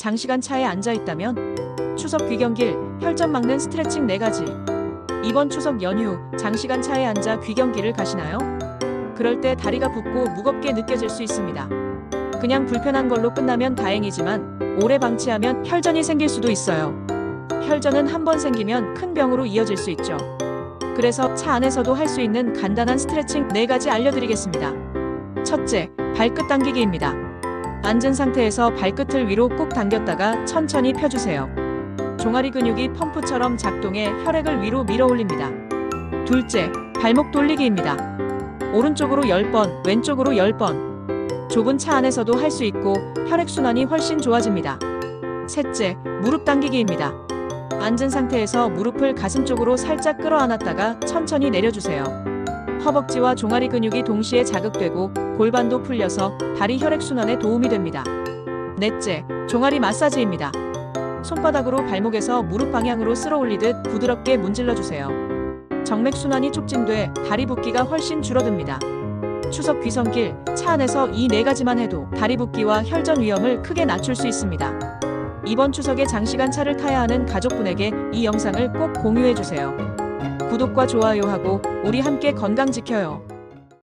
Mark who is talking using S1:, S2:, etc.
S1: 장시간 차에 앉아 있다면 추석 귀경길 혈전 막는 스트레칭 4가지 이번 추석 연휴 장시간 차에 앉아 귀경길을 가시나요? 그럴 때 다리가 붓고 무겁게 느껴질 수 있습니다. 그냥 불편한 걸로 끝나면 다행이지만 오래 방치하면 혈전이 생길 수도 있어요. 혈전은 한 번 생기면 큰 병으로 이어질 수 있죠. 그래서 차 안에서도 할 수 있는 간단한 스트레칭 4가지 알려드리겠습니다. 첫째, 발끝 당기기입니다. 앉은 상태에서 발끝을 위로 꾹 당겼다가 천천히 펴주세요. 종아리 근육이 펌프처럼 작동해 혈액을 위로 밀어 올립니다. 둘째, 발목 돌리기입니다. 오른쪽으로 10번, 왼쪽으로 10번. 좁은 차 안에서도 할 수 있고 혈액순환이 훨씬 좋아집니다. 셋째, 무릎 당기기입니다. 앉은 상태에서 무릎을 가슴 쪽으로 살짝 끌어안았다가 천천히 내려주세요. 허벅지와 종아리 근육이 동시에 자극되고 골반도 풀려서 다리 혈액순환에 도움이 됩니다. 넷째, 종아리 마사지입니다. 손바닥으로 발목에서 무릎 방향으로 쓸어 올리듯 부드럽게 문질러 주세요. 정맥순환이 촉진돼 다리 붓기가 훨씬 줄어듭니다. 추석 귀성길, 차 안에서 이 네 가지만 해도 다리 붓기와 혈전 위험을 크게 낮출 수 있습니다. 이번 추석에 장시간 차를 타야 하는 가족분에게 이 영상을 꼭 공유해 주세요. 구독과 좋아요하고 우리 함께 건강 지켜요.